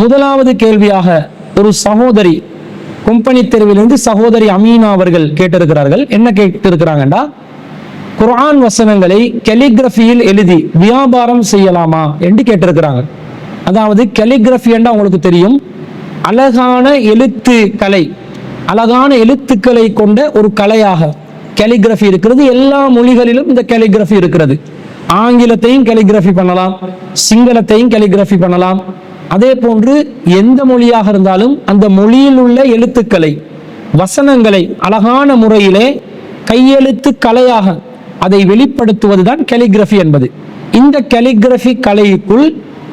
முதலாவது கேள்வியாக ஒரு சகோதரி கொம்பனி தெருவிலிருந்து சகோதரி அமீனா அவர்கள் கேட்டிருக்கிறார்கள். என்ன கேட்டிருக்கிறாங்கடா குரான் வசனங்களை கெலிகிராஃபியில் எழுதி வியாபாரம் செய்யலாமா என்று கேட்டிருக்கிறாங்க. அதாவது கெலிகிராஃபி அவங்களுக்கு தெரியும். அழகான எழுத்து கலை அழகான எழுத்துக்களை கொண்ட ஒரு கலையாக கெலிகிராஃபி இருக்கிறது. எல்லா மொழிகளிலும் இந்த கெலிகிராஃபி இருக்கிறது. ஆங்கிலத்தையும் கெலிகிராஃபி பண்ணலாம் சிங்களத்தையும் கெலிகிராஃபி பண்ணலாம் அதே போன்று எந்த மொழியாக இருந்தாலும் அந்த மொழியில் உள்ள எழுத்துக்களை வசனங்களை அழகான முறையிலே கையெழுத்து கலையாக அதை வெளிப்படுத்துவதுதான் கெலிகிராஃபி என்பது. இந்த கெலிகிராஃபி கலைக்குள்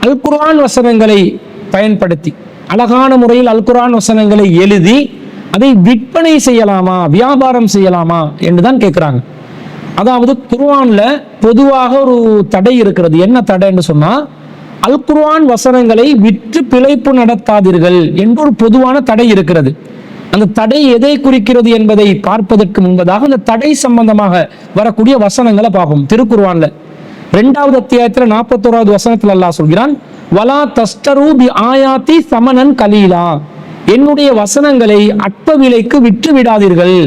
அல் குர்ஆன் வசனங்களை பயன்படுத்தி அழகான முறையில் அல் குர்ஆன் வசனங்களை எழுதி அதை விற்பனை செய்யலாமா வியாபாரம் செய்யலாமா என்று தான் கேட்குறாங்க. அதாவது குர்ஆன்ல பொதுவாக ஒரு தடை இருக்கிறது. என்ன தடைன்னு சொன்னா அல் குர்ஆன் வசனங்களை விற்று பிழைப்பு நடத்தாதீர்கள் என்று ஒரு பொதுவான தடை இருக்கிறது. அந்த தடை எதை குறிக்கிறது என்பதை பார்ப்பதற்கு முன்பதாக அந்த தடை சம்பந்தமாக வரக்கூடிய வசனங்களை பார்ப்போம். திருக்குர்வான்ல ரெண்டாவது அத்தியாயத்தில் நாற்பத்தோராவது வசனத்தில் அல்லாஹ் சொல்கிறான் வலா தஸ்டரூபி பி ஆயாத்தி சமணன் கலீலா. என்னுடைய வசனங்களை அற்ப விலைக்கு விற்று விடாதீர்கள்.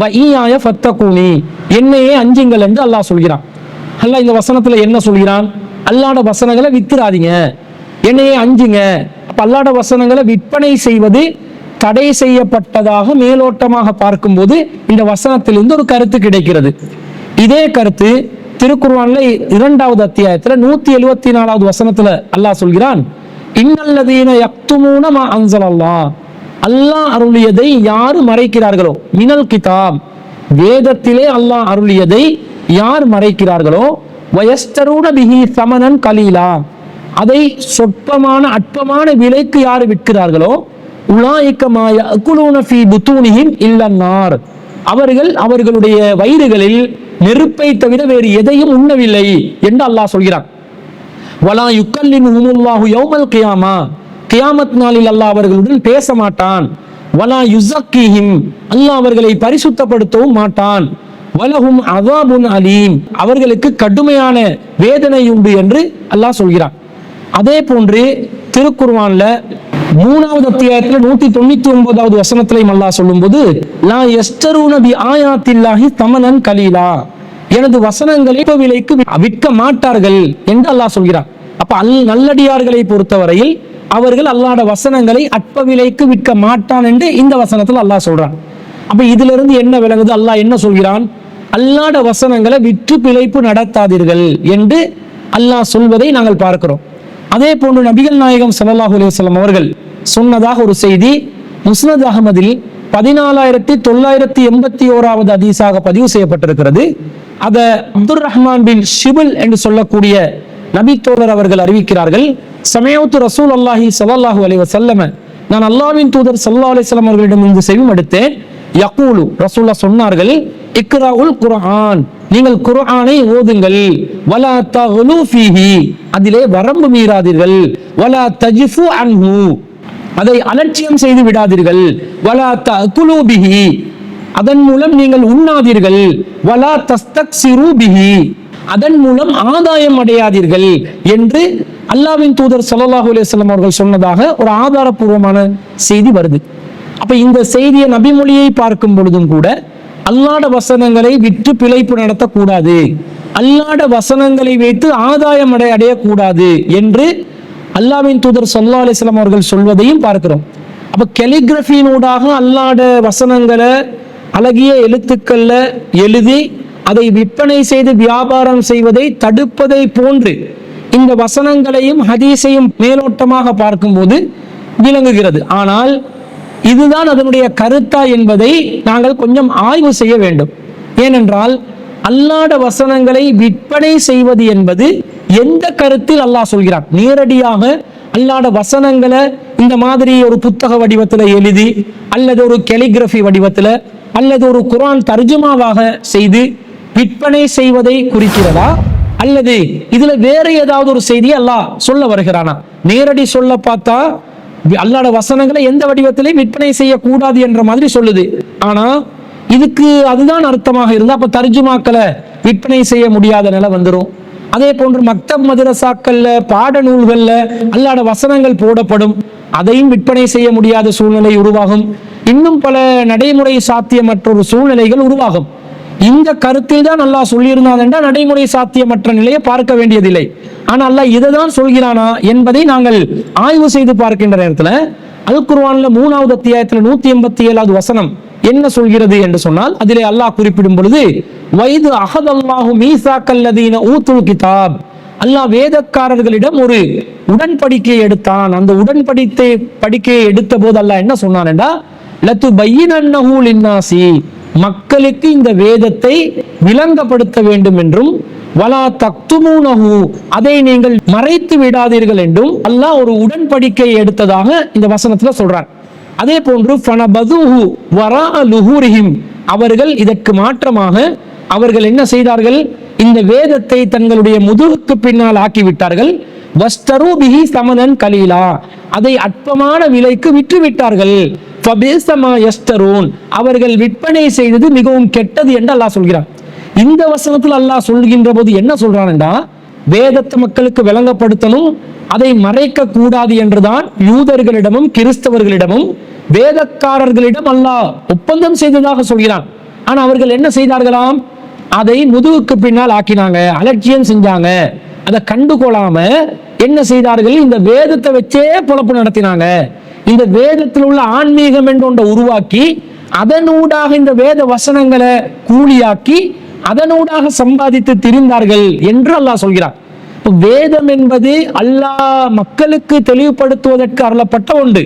வஈயாய ஃபத்தகூனி. என்னையே அஞ்சுங்கள் என்று அல்லாஹ் சொல்கிறான். அல்லாஹ் இந்த வசனத்தில் என்ன சொல்கிறான்? அல்லாட வசனங்களை வித்துறாதீங்க. என்னையே அஞ்சுங்க. அப்போ அல்லாட வசனங்களை விற்பனை செய்வது தடை செய்யப்பட்டதாக மேலோட்டமாக பார்க்கும்போது இந்த வசனத்திலிருந்து ஒரு கருத்து கிடைக்கிறது. இதே கருத்து திருக்குர்ஆன்ல இரண்டாவது அத்தியாயத்துல நூத்தி எழுபத்தி நாலாவது வசனத்துல அல்லாஹ் சொல்கிறான் இன்னல்லதீன யக்துமூன மா அன்ஸலல்லாஹ் அல்லாஹ் அருளியதை யார் மறைக்கிறார்களோ? மினல் கிதாப். வேதத்திலே அல்லாஹ் அருளியதை யார் மறைக்கிறார்களோ? வயஸ்தரூன பிஹி சமனன் கலீலா. அதை சொற்பமான அற்பமான விலைக்கு யார் விற்கிறார்களோ உலாய்க்கமாய அகுலூன ஃபி புத்தூனிஹிம் இல்லன்னார். அவர்கள் அவர்களுடைய வயிறுகளில் நெருப்பை தவிர வேறு எதையும் உண்ணவில்லை என்று அல்லாஹ் சொல்கிறான். வலா யுக்கல்லின் உமுல்லாஹு யௌமல் கியாமா. கியாமத் நாளில் அல்லாஹ் அவர்களுடன் பேச மாட்டான். வலா யுசக்கீஹிம் அல்லாஹ் அவர்களை பரிசுத்தப்படுத்தவும் மாட்டான். வலகும் அதாபுன் அலீம். அவர்களுக்கு கடுமையான வேதனை உண்டு என்று அல்லாஹ் சொல்கிறான். அதே போன்று திருக்குர்வான்ல மூணாவது அத்தியாயத்துல நூத்தி தொண்ணூத்தி ஒன்பதாவது வசனத்திலையும் அல்லாஹ் சொல்லும்போது லா எஸ்டரு நபி ஆயாத்தில்லாஹி தமனன் கலீலா. எனது வசனங்களை இப்ப விலைக்கு விற்க மாட்டார்கள் என்று அல்லாஹ் சொல்கிறான். அப்ப அல் நல்லடியார்களை பொறுத்தவரையில் அவர்கள் அல்லாட வசனங்களை அற்ப விலைக்கு விற்க மாட்டான் என்று இந்த வசனத்தில் அல்லாஹ் சொல்றான். அப்ப இதுல இருந்து என்ன விளங்குது? அல்லாஹ் என்ன சொல்கிறான்? அல்லாத வசனங்களை விற்று பிழைப்பு நடத்தாதீர்கள் என்று அல்லாஹ் சொல்வதை நாங்கள் பார்க்கிறோம். அதே போன்று நபிகள் நாயகம் ஸல்லல்லாஹு அலுவலம் அவர்கள் சொன்னதாக ஒரு செய்தி முஸ்னத் அகமதில் பதினாலாயிரத்தி தொள்ளாயிரத்தி எண்பத்தி ஓராவது அதிசாக பதிவு செய்யப்பட்டிருக்கிறது. அத அப்துர் ரஹ்மான் பின் ஷிபுல் என்று சொல்லக்கூடிய நபி தோழர் அவர்கள் அறிவிக்கிறார்கள் சமயத்து ரசூல் அல்லாஹி சல்லாஹூ அலி வசல்லம நான் அல்லாவின் தூதர் சல்லா அலிஸ்லாம் அவர்களிடம் இருந்து செவிம் எடுத்தேன் யக்கூலு ரசூல்லா சொன்னார்கள் இக்ராவுல் குர்ஆன். நீங்கள் குர்ஆனை ஓதுங்கள். வலா தகுலு ஃபீஹி. அதிலே வரம்பு மீறாதீர்கள். வலா தஜிஃபு அன்ஹு. அதை அலட்சியம் செய்து விடாதீர்கள். வலா தகுலு பிஹி. அதன் மூலம் நீங்கள் உண்ணாதீர்கள். வலா தஸ்தக் பிஹி. அதன் மூலம் ஆதாயம் அடையாதீர்கள் என்று அல்லாவின் தூதர் சல்லாஹூ அலிஸ்லாம் அவர்கள் சொன்னதாக ஒரு ஆதாரப்பூர்வமான செய்தி வருது. அப்ப இந்த செய்தியை நபிமொழியை பார்க்கும் பொழுதும் கூட அல்லாட வசனங்களை விற்று பிழைப்பு நடத்தக்கூடாது. அல்லாட வசனங்களை வைத்து ஆதாயம் அடை அடையக்கூடாது என்று அல்லாவின் தூதர் சொல்லா அலிஸ்லாம் அவர்கள் சொல்வதையும் பார்க்கிறோம். அப்ப கெலிகிராஃபியினூடாக அல்லாட வசனங்களை அழகிய எழுத்துக்கள்ல எழுதி அதை விற்பனை செய்து வியாபாரம் செய்வதை தடுப்பதை போன்று இந்த வசனங்களையும் ஹதீஸையும் மேலோட்டமாக பார்க்கும்போது விளங்குகிறது. ஆனால் இதுதான் அதனுடைய கருத்தா என்பதை நாங்கள் கொஞ்சம் ஆய்வு செய்ய வேண்டும். ஏனென்றால் அல்லாட வசனங்களை விற்பனை செய்வது என்பது எந்த கருத்தில் அல்லாஹ் சொல்கிறான்? நேரடியாக அல்லாட வசனங்களை இந்த மாதிரி ஒரு புத்தக வடிவத்தில் எழுதி அல்லது ஒரு கெலிகிராஃபி வடிவத்தில் அல்லது ஒரு குரான் தர்ஜுமாவாக செய்து விற்பனை செய்வதை குறிக்கிறதா? அல்லது இதுல வேற ஏதாவது ஒரு செய்தியை அல்லாஹ் சொல்ல வருகிறானா? நேரடி சொல்ல பார்த்தா அல்லாட வசனங்களை எந்த வடிவத்திலையும் விற்பனை செய்யக்கூடாது என்ற மாதிரி சொல்லுது. ஆனா இதுக்கு அதுதான் அர்த்தமாக இருந்தா அப்ப தர்ஜுமாக்களை விற்பனை செய்ய முடியாத நிலை வந்துடும் அதே போன்று மக்தப் மதரசாக்கள்ல பாடநூல்கள்ல அல்லாட வசனங்கள் போடப்படும். அதையும் விற்பனை செய்ய முடியாத சூழ்நிலை உருவாகும். இன்னும் பல நடைமுறை சாத்தியமற்ற சூழ்நிலைகள் உருவாகும். இந்த கருத்தில் தான் நல்லா சொல்லியிருந்தான் என்றால் நடைமுறை சாத்தியமற்ற நிலையை பார்க்க வேண்டியதில்லை. ஆனால் அல்லாஹ் இதை தான் சொல்கிறானா என்பதை நாங்கள் ஆய்வு செய்து பார்க்கின்ற நேரத்தில் அல் குர்ஆன்ல மூணாவது அத்தியாயத்தில் நூத்தி எண்பத்தி ஏழாவது வசனம் என்ன சொல்கிறது என்று சொன்னால் அதிலே அல்லாஹ் குறிப்பிடும் பொழுது வைது அகதல்லாஹு மீசாக்கல்லதீன ஊத்துல் கிதாப். அல்லாஹ் வேதக்காரர்களிடம் ஒரு உடன்படிக்கையை எடுத்தான். அந்த உடன்படிக்கை படிக்கையை எடுத்த போது அல்லாஹ் என்ன சொன்னான்டா லத்து பையினன்னஹு இன்னாசி மக்களுக்கு இந்த வேதத்தை விளங்கப்படுத்த வேண்டும் என்றும் வலா தக்துமூனஹு. அதை நீங்கள் மறைத்து விடாதீர்கள் என்றும் அல்லாஹ் ஒரு உடன்படிக்கை எடுத்ததாக இந்த வசனத்துல சொல்றான் அதே போன்று ஃபனபதுஹு வரா லுஹூரிஹிம். அவர்கள் இதற்கு மாற்றமாக அவர்கள் என்ன செய்தார்கள்? இந்த வேதத்தை தங்களுடைய முதுகுக்கு பின்னால் ஆக்கிவிட்டார்கள். வஸ்தரூபிஹி சமனன் கலீலா. அதை அற்பமான விலைக்கு விற்றுவிட்டார்கள். அவர்கள் விற்பனை செய்தது மிகவும் கெட்டது என்று அல்லாஹ் சொல்கிறான். இந்த வசனத்தில் அல்லாஹ் சொல்கின்ற போது என்ன சொல்றான்டா வேதத்தை மக்களுக்கு விளங்கப்படுத்தணும் அதை மறைக்க கூடாது என்றுதான் யூதர்களிடமும் கிறிஸ்தவர்களிடமும் வேதக்காரர்களிடம் அல்லாஹ் ஒப்பந்தம் செய்ததாக சொல்கிறான். ஆனா அவர்கள் என்ன செய்தார்களாம்? அதை முதுகுக்கு பின்னால் ஆக்கினாங்க அலட்சியம் செஞ்சாங்க. அதை கண்டுகொள்ளாம என்ன செய்தார்கள்? இந்த வேதத்தை வச்சே பொழப்பு நடத்தினாங்க. இந்த வேதத்தில் உள்ள ஆன்மீகம் என்று ஒன்றை உருவாக்கி அதனூடாக இந்த வேத வசனங்களை கூலியாக்கி அதனூடாக சம்பாதித்து திரிந்தார்கள் என்று அல்லாஹ் சொல்கிறார் வேதம் என்பது அல்லாஹ் மக்களுக்கு தெளிவுபடுத்துவதற்கு அருளப்பட்ட ஒன்று.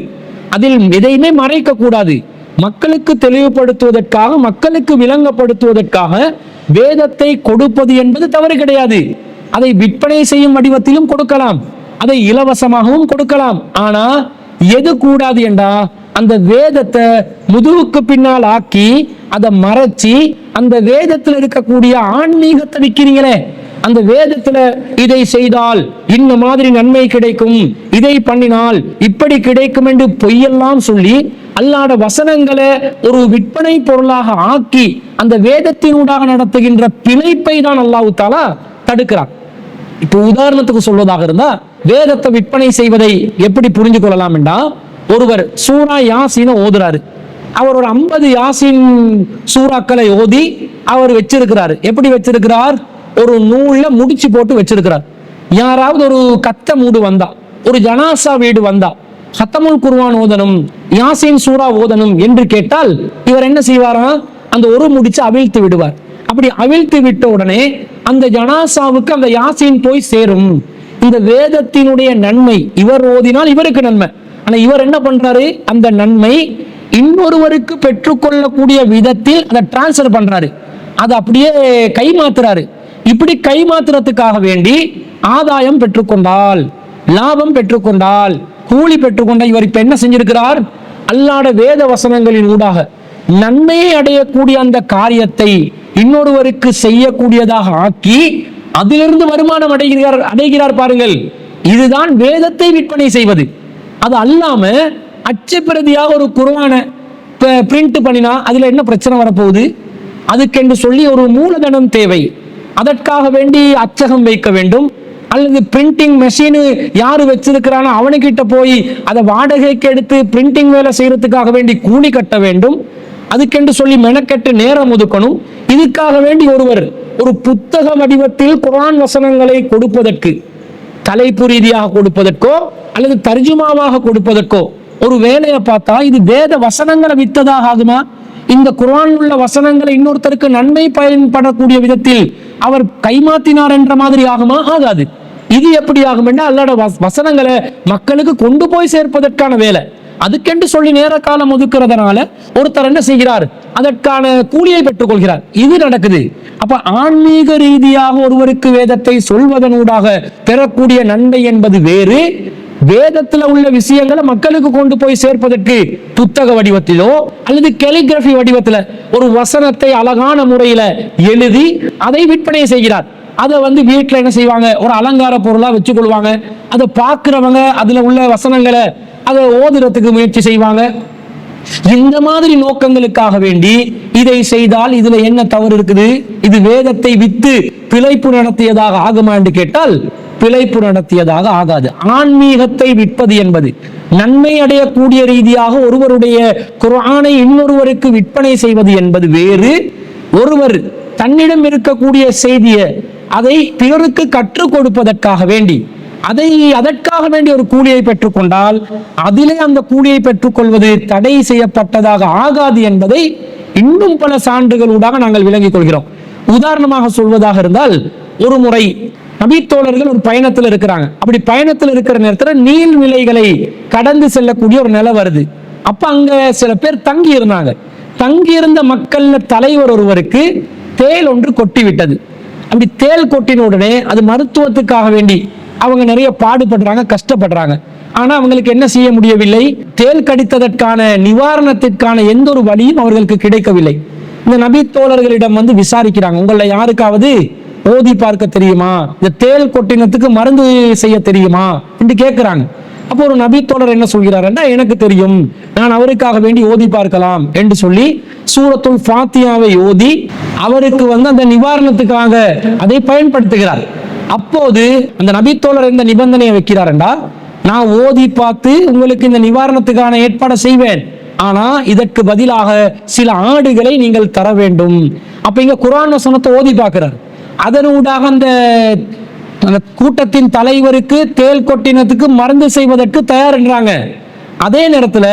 அதில் எதையுமே மறைக்க கூடாது. மக்களுக்கு தெளிவுபடுத்துவதற்காக மக்களுக்கு விளங்கப்படுத்துவதற்காக வேதத்தை கொடுப்பது என்பது தவறு கிடையாது. அதை விற்பனை செய்யும் வடிவத்திலும் கொடுக்கலாம். அதை இலவசமாகவும் கொடுக்கலாம். ஆனா எது கூடாது என்றா அந்த வேதத்தை முதுகுக்கு பின்னால் ஆக்கி அதை மறைச்சி அந்த வேதத்தில் இருக்கக்கூடிய ஆன்மீகத்தை விற்கிறீங்களே அந்த வேதத்துல இதை செய்தால் இந்த மாதிரி நன்மை கிடைக்கும் இதை பண்ணினால் இப்படி கிடைக்கும் என்று பொய்யெல்லாம் சொல்லி அல்லாட வசனங்களை ஒரு விற்பனை பொருளாக ஆக்கி அந்த வேதத்தினூடாக நடத்துகின்ற பிழைப்பை தான் அல்லாஹ் தாலா தடுக்கிறான். இப்போ உதாரணத்துக்கு சொல்வதாக இருந்தா வேதத்தை விற்பனை செய்வதை எப்படி புரிஞ்சு கொள்ளலாம் என்றா ஒருவர் சூரா யாசின ஓதுறாரு. அவர் ஒரு ஐம்பது யாசின் சூறாக்களை ஓதி அவர் வச்சிருக்கிறாரு. எப்படி வச்சிருக்கிறார்? ஒரு நூல்ல முடிச்சு போட்டு வச்சிருக்கிறார். யாராவது ஒரு கத்த மூடு வந்தா ஒரு ஜனாசா வீடு வந்தா ஹத்தமுல் குர்வான் ஓதனும் யாசின் சூரா ஓதனும் என்று கேட்டால் இவர் என்ன செய்வாரா? அந்த ஒரு முடிச்சு அவிழ்த்து விடுவார். அப்படி அவிழ்த்து விட்ட உடனே அந்த ஜனாசாவுக்கு அந்த யாசின் போய் சேரும். இந்த வேதத்தினுடைய நன்மை இவர் ஓதினால் இவருக்கு நன்மை. ஆனால் இவர் என்ன பண்ணுறாரு அந்த நன்மை இன்னொருவருக்கு பெற்றுக்கொள்ளக்கூடிய விதத்தில் அதை டிரான்ஸ்ஃபர் பண்ணுறாரு அதை அப்படியே கை மாத்துறாரு. இப்படி கை மாத்துறதுக்காக வேண்டி ஆதாயம் பெற்றுக்கொண்டால் லாபம் பெற்றுக்கொண்டால் கூலி பெற்றுக்கொண்ட இவர் இப்ப என்ன செஞ்சிருக்கிறார்? அல்லாட வேத வசனங்களின் ஊடாக நன்மையை அடையக்கூடிய அந்த காரியத்தை இன்னொருவருக்கு செய்யக்கூடியதாக ஆக்கி அதிலிருந்து வருமானம் அடைகிறார் அடைகிறார் பாருங்கள். இதுதான் வேதத்தை விற்பனை செய்வது. அது அல்லாமல் அச்சப்பிரதியாக ஒரு குர்ஆனை பிரிண்ட் பண்ணினா அதில் என்ன பிரச்சனை வரப்போகுது? அதுக்கென்று சொல்லி ஒரு மூலதனம் தேவை. அதற்காக வேண்டி அச்சகம் வைக்க வேண்டும். அல்லது பிரிண்டிங் மெஷின் யாரு வச்சிருக்கிறானோ அவனுக்கிட்ட போய் அதை வாடகைக்கு எடுத்து பிரிண்டிங் வேலை செய்யறதுக்காக வேண்டி கூலி கட்ட வேண்டும். அதுக்கென்று சொல்லி மெனக்கெட்டு நேரம் ஒதுக்கணும். இதுக்காக வேண்டி ஒருவர் ஒரு புத்தக வடிவத்தில் குரான் வசனங்களை கொடுப்பதற்கு தலைப்பு ரீதியாக கொடுப்பதற்கோ அல்லது தர்ஜுமாவாக கொடுப்பதற்கோ ஒரு வேலையை பார்த்தா இது வேத வசனங்களை வித்ததாக ஆகுமா? இந்த குர்ஆன் உள்ள வசனங்களை இன்னொருத்தருக்கு நன்மை பயன்படக்கூடிய விதத்தில் அவர் கைமாத்தினார் என்ற மாதிரி ஆகுமா? ஆகாது. இது எப்படி ஆகும் என்றால் அல்லாட வசனங்களை மக்களுக்கு கொண்டு போய் சேர்ப்பதற்கான வேலை. அதுக்கென்று சொல்லி நேர காலம் ஒதுக்குறதுனால ஒருத்தர் என்ன செய்கிறார்? அதற்கான கூலியை பெற்றுக்கொள்கிறார். இது நடக்குது. அப்ப ஆன்மீக ரீதியாக ஒருவருக்கு வேதத்தை சொல்வதனூடாக பெறக்கூடிய நன்மை என்பது வேறு. வேதத்துல உள்ள விஷயங்களை மக்களுக்கு கொண்டு போய் சேர்ப்பதற்கு புத்தக வடிவத்திலோ அல்லது கெலிகிராஃபி வடிவத்துல ஒரு வசனத்தை அழகான முறையில எழுதி அதை விற்பனை செய்கிறார். அதை வந்து வீட்டுல என்ன செய்வாங்க? ஒரு அலங்கார பொருளா வச்சுக்கொள்வாங்க. அதை பார்க்குறவங்க அதுல உள்ள வசனங்களை அதை ஓதுறதுக்கு முயற்சி செய்வாங்க. இந்த மாதிரி நோக்கங்களுக்காக வேண்டி இதை செய்தால் இதுல என்ன தவறு இருக்குது? இது வேதத்தை வித்து பிழைப்பு நடத்தியதாக ஆகுமா என்று கேட்டால் பிழைப்பு நடத்தியதாக ஆகாது. ஆன்மீகத்தை விற்பது என்பது நன்மை அடையக்கூடிய ரீதியாக ஒருவருடைய குரானை இன்னொருவருக்கு விற்பனை செய்வது என்பது வேறு. ஒருவர் தன்னிடம் இருக்கக்கூடிய செய்தியை அதை பிறருக்கு கற்றுக் கொடுப்பதற்காக வேண்டி அதை அதற்காக வேண்டிய ஒரு கூலியை பெற்றுக்கொண்டால் அதிலே அந்த கூலியை பெற்றுக்கொள்வது தடை செய்யப்பட்டதாக ஆகாது என்பதை இன்னும் பல சான்றுகளூடாக நாங்கள் விளங்கிக் கொள்கிறோம். உதாரணமாக சொல்வதாக இருந்தால் ஒரு முறை நபித்தோழர்கள் ஒரு பயணத்தில் இருக்கிறாங்க. அப்படி பயணத்தில் இருக்கிற நேரத்தில் நீர்நிலைகளை கடந்து செல்லக்கூடிய ஒரு நிலை வருது. அப்ப அங்க சில பேர் தங்கி இருந்தாங்க. தங்கி இருந்த மக்கள்ல தலைவர் ஒருவருக்கு தேல் ஒன்று கொட்டி விட்டது. அப்படி தேல் கொட்டின உடனே அது மருத்துவத்துக்காக வேண்டி அவங்க நிறைய பாடுபடுறாங்க கஷ்டப்படுறாங்க. ஆனா அவங்களுக்கு என்ன செய்ய முடியவில்லை? தேல் கடித்ததற்கான நிவாரணத்திற்கான எந்த ஒரு வழியும் அவர்களுக்கு கிடைக்கவில்லை. இந்த நபி தோழர்களிடம் வந்து விசாரிக்கிறாங்க. உங்களை யாருக்காவது ஓதி பார்க்க தெரியுமா? இந்த தேல் கொட்டினத்துக்கு மருந்து செய்ய தெரியுமா? என்று கேட்கிறாங்க அப்போ ஒரு நபி தோழர் என்ன சொல்கிறாருன்னா எனக்கு தெரியும். நான் அவருக்காக வேண்டி ஓதி பார்க்கலாம் என்று சொல்லி சூரத்துல் ஃபாத்தியாவை ஓதி அவருக்கு வந்து அந்த நிவாரணத்துக்காக அதை பயன்படுத்துகிறார். அப்போது அந்த நபித்தோழர் இந்த நிபந்தனையை வைக்கிறாருண்டா நான் ஓதி பார்த்து உங்களுக்கு இந்த நிவாரணத்துக்கான ஏற்பாடை செய்வேன். ஆனா இதற்கு பதிலாக சில ஆடுகளை நீங்கள் தர வேண்டும். அப்ப இங்க குரான் வசனத்தை ஓதி பார்க்கிறார். அதனூடாக அந்த அந்த கூட்டத்தின் தலைவருக்கு தேல் கொட்டினத்துக்கு மருந்து செய்வதற்கு தயார்ன்றாங்க அதே நேரத்துல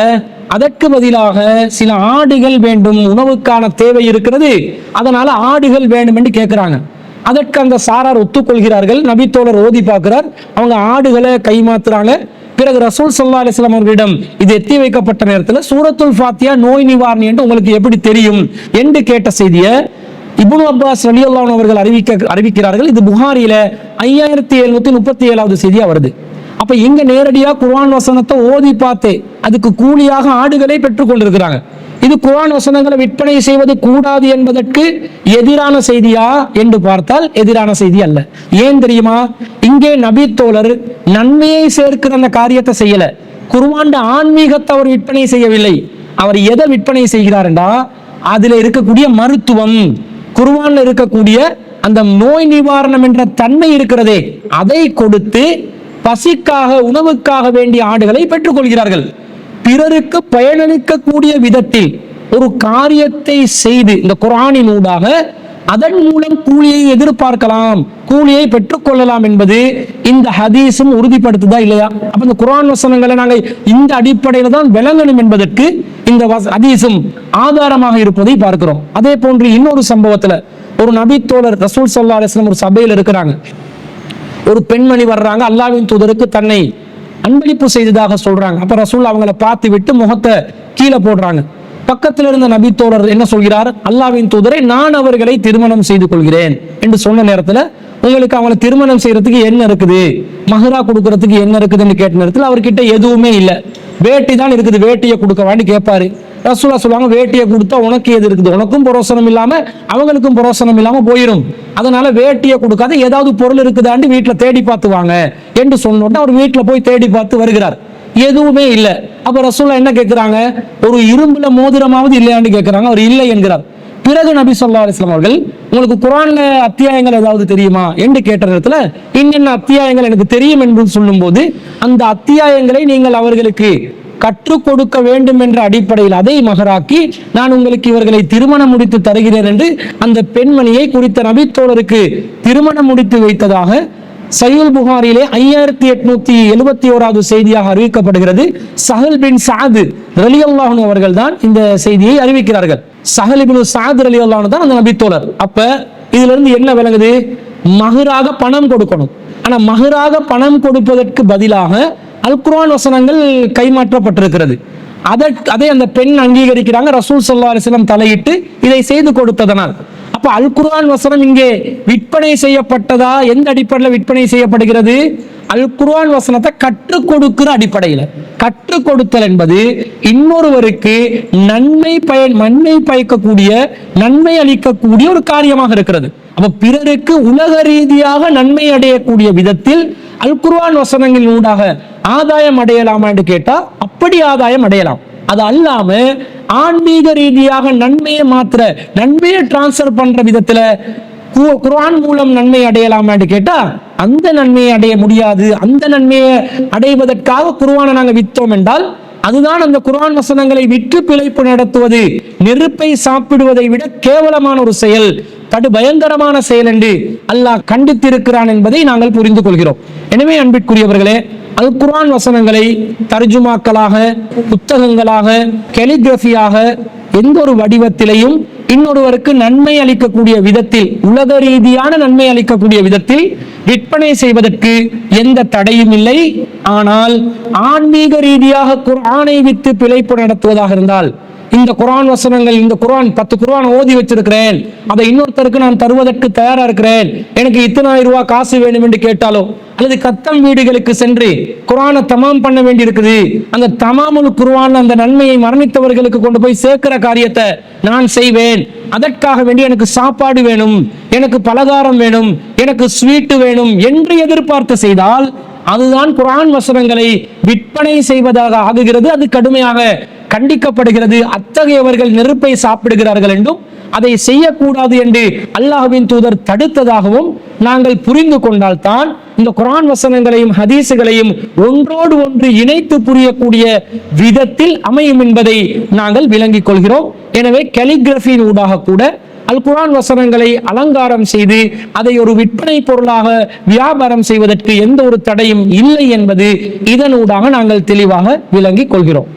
அதற்கு பதிலாக சில ஆடுகள் வேண்டும் உணவுக்கான தேவை இருக்கிறது. அதனால ஆடுகள் வேண்டும் என்று கேட்கிறாங்க அதற்கு அந்த சாரார் ஒத்துக்கொள்கிறார்கள். நபித்தோழர் ஓதி பார்க்கிறார். அவங்க ஆடுகளை கைமாத்துறாங்க. பிறகு ரசூல் சல்லா அலிஸ்லாம் அவர்களிடம் இது எத்தி வைக்கப்பட்ட நேரத்தில் சூரத்துல் ஃபாத்தியா நோய் நிவாரணி என்று உங்களுக்கு எப்படி தெரியும்? என்று கேட்ட செய்தியை இப்னு அப்பாஸ் ரலியல்லாஹு அவர்கள் அறிவிக்க அறிவிக்கிறார்கள். இது புகாரியில ஐயாயிரத்தி எழுநூத்தி முப்பத்தி ஏழாவது செய்தியா வருது. அப்ப இங்க நேரடியா குர்ஆன் வசனத்தை ஓதி பார்த்தே அதுக்கு கூலியாக ஆடுகளை பெற்றுக் கொண்டிருக்கிறாங்க இது குரான் வசனங்களை விற்பனை செய்வது கூடாது என்பதற்கு எதிரான செய்தியா என்று பார்த்தால் எதிரான செய்தி அல்ல. ஏன் தெரியுமா? இங்கே நபி தோழர் நன்மையை சேர்க்கிற அந்த காரியத்தை செய்யல. குருவாண்ட ஆன்மீகத்தை அவர் விற்பனை செய்யவில்லை. அவர் எதை விற்பனை செய்கிறார்டா அதுல இருக்கக்கூடிய மருத்துவம். குருவான்ல இருக்கக்கூடிய அந்த நோய் நிவாரணம் என்ற தன்மை இருக்கிறதே. அதை கொடுத்து பசிக்காக உணவுக்காக வேண்டிய ஆடுகளை பெற்றுக்கொள்கிறார்கள். பிறருக்கு பயனளிக்கக்கூடிய விதத்தில் ஒரு காரியத்தை செய்து இந்த குரானின் ஊடாக அதன் மூலம் கூலியை எதிர்பார்க்கலாம் கூலியை பெற்றுக்கொள்ளலாம் என்பது இந்த ஹதீஸும் உறுதிப்படுத்துதா இல்லையா? அப்ப இந்த குரான் வசனங்களை நாங்கள் இந்த அடிப்படையில் தான் விளங்கணும் என்பதற்கு இந்த வச- ஹதீஸும் ஆதாரமாக இருப்பதை பார்க்கிறோம். அதே போன்று இன்னொரு சம்பவத்துல ஒரு நபி தோழர் ரசூல் சல்லா அலிஸ்லாம் ஒரு சபையில் இருக்கிறாங்க. ஒரு பெண்மணி வர்றாங்க அல்லாவின் தூதருக்கு தன்னை அன்பளிப்பு செய்ததாக சொல்றாங்க. அப்ப ரசூல் அவங்கள பார்த்து விட்டு முகத்தை கீழே போடுறாங்க. பக்கத்தில் இருந்த நபி தோழர் என்ன சொல்கிறார்? அல்லாவின் தூதரை நான் அவர்களை திருமணம் செய்து கொள்கிறேன் என்று சொன்ன நேரத்துல உங்களுக்கு அவங்களை திருமணம் செய்யறதுக்கு என்ன இருக்குது? மஹரா கொடுக்கறதுக்கு என்ன இருக்குதுன்னு கேட்ட நேரத்தில் அவர்கிட்ட எதுவுமே இல்லை. வேட்டி தான் இருக்குது வேட்டியை கொடுக்க வேண்டி கேட்பாரு ரசூலா சொல்லுவாங்க வேட்டியை கொடுத்தா உனக்கு எது இருக்குது? உனக்கும் புரோசனம் இல்லாம அவங்களுக்கும் புரோசனம் இல்லாம போயிடும். அதனால வேட்டியை கொடுக்காத ஏதாவது பொருள் இருக்குதாண்டு வீட்டில் தேடி பார்த்துவாங்க என்று சொன்னோட அவர் வீட்டில் போய் தேடி பார்த்து வருகிறார். எதுவுமே இல்லை. அப்ப ரசூலா என்ன கேட்கிறாங்க ஒரு இரும்புல மோதிரமாவது இல்லையான்னு கேட்கிறாங்க அவர் இல்லை என்கிறார். பிறகு நபி சொல்லா அலிஸ்லாம் அவர்கள் உங்களுக்கு குரான்ல அத்தியாயங்கள் ஏதாவது தெரியுமா? என்று கேட்ட நேரத்தில் இன்னென்ன அத்தியாயங்கள் எனக்கு தெரியும் என்று சொல்லும்போது அந்த அத்தியாயங்களை நீங்கள் அவர்களுக்கு கற்றுக் கொடுக்க வேண்டும் என்ற அடிப்படையில் அதை மகராக்கி நான் உங்களுக்கு இவர்களை திருமணம் முடித்து தருகிறேன் என்று அந்த பெண்மணியை குறித்த நபித்தோழருக்கு திருமணம் முடித்து வைத்ததாக சையுல் புகாரிலே ஐயாயிரத்தி எட்நூத்தி எழுபத்தி ஓராவது செய்தியாக அறிவிக்கப்படுகிறது. சஹல் பின் சாது ரலி அவர்கள் தான் இந்த செய்தியை அறிவிக்கிறார்கள். சஹல் பின் சாது ரலி தான் அந்த நபித்தோழர். அப்ப இதுல இருந்து என்ன விளங்குது? மகராக பணம் கொடுக்கணும். ஆனா மகராக பணம் கொடுப்பதற்கு பதிலாக அல்குரான் வசனங்கள் கைமாற்றப்பட்டிருக்கிறது. அதற்கு அதை அந்த பெண் அங்கீகரிக்கிறாங்க ரசூல் சல்லா அலிஸ்லம் தலையிட்டு இதை செய்து கொடுத்ததனால். அப்ப அல் குர்ஆன் வசனம் இங்கே விற்பனை செய்யப்பட்டதா? எந்த அடிப்படையில் விற்பனை செய்யப்படுகிறது? அல் குர்ஆன் வசனத்தை கற்றுக் கொடுக்கிற அடிப்படையில். கற்றுக் கொடுத்தல் என்பது இன்னொருவருக்கு நன்மை பயன் நன்மை பயக்கக்கூடிய நன்மை அளிக்கக்கூடிய ஒரு காரியமாக இருக்கிறது. அப்ப பிறருக்கு உலக ரீதியாக நன்மை அடையக்கூடிய விதத்தில் அல் குர்வான் வசனங்களின் ஊடாக ஆதாயம் அடையலாமா என்று கேட்டால் அப்படி ஆதாயம் அடையலாம். அது அல்லாம ஆன்மீக ரீதியாக நன்மையை மாத்திர நன்மையை டிரான்ஸ்ஃபர் பண்ற விதத்துல கு- மூலம் நன்மை அடையலாமா என்று கேட்டா அந்த நன்மையை அடைய முடியாது. அந்த நன்மையை அடைவதற்காக குருவானை நாங்கள் வித்தோம் என்றால் அதுதான் அந்த குர்ஆன் வசனங்களை விற்று பிழைப்பு நடத்துவது. நெருப்பை சாப்பிடுவதை விட கேவலமான ஒரு செயல் படு பயங்கரமான செயல் என்று அல்லாஹ் கண்டித்திருக்கிறான் என்பதை நாங்கள் புரிந்து கொள்கிறோம். எனவே அன்பிற்குரியவர்களே அல் குரான் வசனங்களை தர்ஜுமாக்களாக புத்தகங்களாக கெலிகிராஃபியாக எந்த ஒரு வடிவத்திலையும் இன்னொருவருக்கு நன்மை அளிக்கக்கூடிய விதத்தில் உலக ரீதியான நன்மை அளிக்கக்கூடிய விதத்தில் விற்பனை செய்வதற்கு எந்த தடையும் இல்லை. ஆனால் ஆன்மீக ரீதியாக குரானை வித்து பிழைப்பு நடத்துவதாக இருந்தால் இந்த குரான் வசனங்கள் இந்த குரான் பத்து குரான் ஓதி வச்சிருக்கிறேன். அதை இன்னொருத்தருக்கு நான் தருவதற்கு தயாரா இருக்கிறேன். எனக்கு இத்தனாயிரம் ரூபாய் காசு வேணும் என்று கேட்டாலோ அல்லது கத்தம் வீடுகளுக்கு சென்று குரானை தமாம் பண்ண வேண்டி இருக்குது அந்த தமாமுல் குருவான் அந்த நன்மையை மரணித்தவர்களுக்கு கொண்டு போய் சேர்க்கிற காரியத்தை நான் செய்வேன். அதற்காக வேண்டி எனக்கு சாப்பாடு வேணும் எனக்கு பலகாரம் வேணும் எனக்கு ஸ்வீட்டு வேணும் என்று எதிர்பார்த்து செய்தால் அதுதான் குரான் வசனங்களை விற்பனை செய்வதாக ஆகுகிறது. அது கடுமையாக கண்டிக்கப்படுகிறது. அத்தகையவர்கள் நெருப்பை சாப்பிடுகிறார்கள் என்றும் அதை செய்யக்கூடாது என்று அல்லாஹ்வின் தூதர் தடுத்ததாகவும் நாங்கள் புரிந்து கொண்டால்தான் இந்த குரான் வசனங்களையும் ஹதீசுகளையும் ஒன்றோடு ஒன்று இணைத்து புரியக்கூடிய விதத்தில் அமையும் என்பதை நாங்கள் விளங்கிக் கொள்கிறோம். எனவே கலிகிராஃபியின் ஊடாக கூட அல் குரான் வசனங்களை அலங்காரம் செய்து அதை ஒரு விற்பனை பொருளாக வியாபாரம் செய்வதற்கு எந்த ஒரு தடையும் இல்லை என்பது இதனூடாக நாங்கள் தெளிவாக விளங்கிக் கொள்கிறோம்.